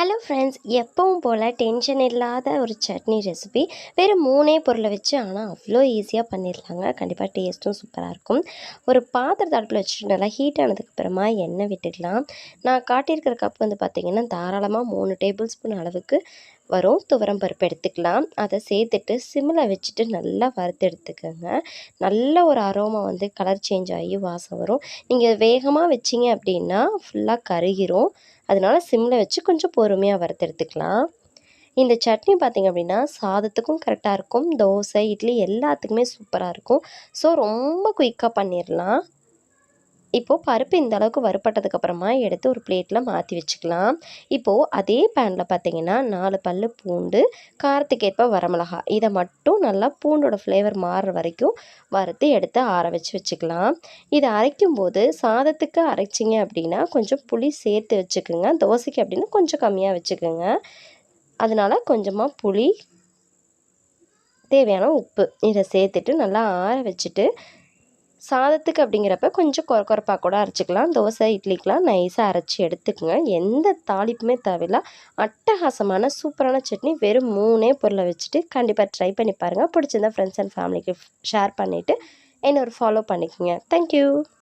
Hello friends எப்பவும் போல் tension இல்லாத ஒரு சட்னி ரெசிபி வெறும் மூணே பொருளை வச்சு ஆனால் அவ்வளோ ஈஸியாக பண்ணிடலாங்க. கண்டிப்பாக டேஸ்ட்டும் சூப்பராக இருக்கும். ஒரு பாத்திரத்தை அடுப்பில் வச்சுட்டு நல்லா ஹீட் ஆனதுக்கப்புறமா எண்ணெய் விட்டுக்கலாம் நான் காட்டியிருக்கிற கப் வந்து பார்த்திங்கன்னா தாராளமாக மூணு டேபிள் ஸ்பூன் அளவுக்கு வரும் துவரம் பருப்பு எடுத்துக்கலாம். அதை சேர்த்துட்டு சிம்மில் வச்சுட்டு நல்லா வறுத்து எடுத்துக்கோங்க. நல்ல ஒரு அரோமா வந்து கலர் சேஞ்ச் ஆகி வாசம் வரும். நீங்கள் வேகமாக வச்சிங்க அப்படின்னா ஃபுல்லாக கருகிரும். அதனால சிம்மில் வச்சு கொஞ்சம் பொறுமையாக வறுத்தெடுத்துக்கலாம் இந்த சட்னி பார்த்திங்க அப்படின்னா சாதத்துக்கும் கரெக்டாக இருக்கும். தோசை இட்லி எல்லாத்துக்குமே சூப்பராக இருக்கும். ஸோ ரொம்ப குயிக்காக பண்ணிடலாம் இப்போது பருப்பு இந்த அளவுக்கு வறுப்பட்டதுக்கப்புறமா எடுத்து ஒரு பிளேட்டில் மாற்றி வச்சுக்கலாம். இப்போது அதே பேனில் பார்த்தீங்கன்னா நாலு பல் பூண்டு காரத்துக்கேற்ப வரமிளகா. இதை மட்டும் நல்லா பூண்டோட ஃப்ளேவர் மாறுற வரைக்கும் வறுத்து எடுத்து ஆற வச்சு வச்சுக்கலாம். இதை அரைக்கும் போது சாதத்துக்கு அரைச்சிங்க அப்படின்னா கொஞ்சம் புளி சேர்த்து வச்சுக்கோங்க. தோசைக்கு அப்படின்னா கொஞ்சம் கம்மியாக வச்சுக்கோங்க. அதனால் கொஞ்சமாக புளி தேவையான உப்பு இதை சேர்த்துட்டு நல்லா ஆற வச்சுட்டு சாதத்துக்கு அப்படிங்கிறப்ப கொஞ்சம் கொர கொரப்பாக கூட அரைச்சிக்கலாம். தோசை இட்லிக்கெலாம் நைஸாக அரைச்சி எடுத்துக்கோங்க. எந்த தாளிப்புமே தேவையில்ல. அட்டகாசமான சூப்பரான சட்னி வெறும் மூணே பொருளை வச்சுட்டு கண்டிப்பாக ட்ரை பண்ணி பாருங்கள் பிடிச்சிருந்தா ஃப்ரெண்ட்ஸ் அண்ட் ஃபேமிலிக்கு ஷேர் பண்ணிவிட்டு என்ன ஒரு ஃபாலோ பண்ணிக்கோங்க. தேங்க்யூ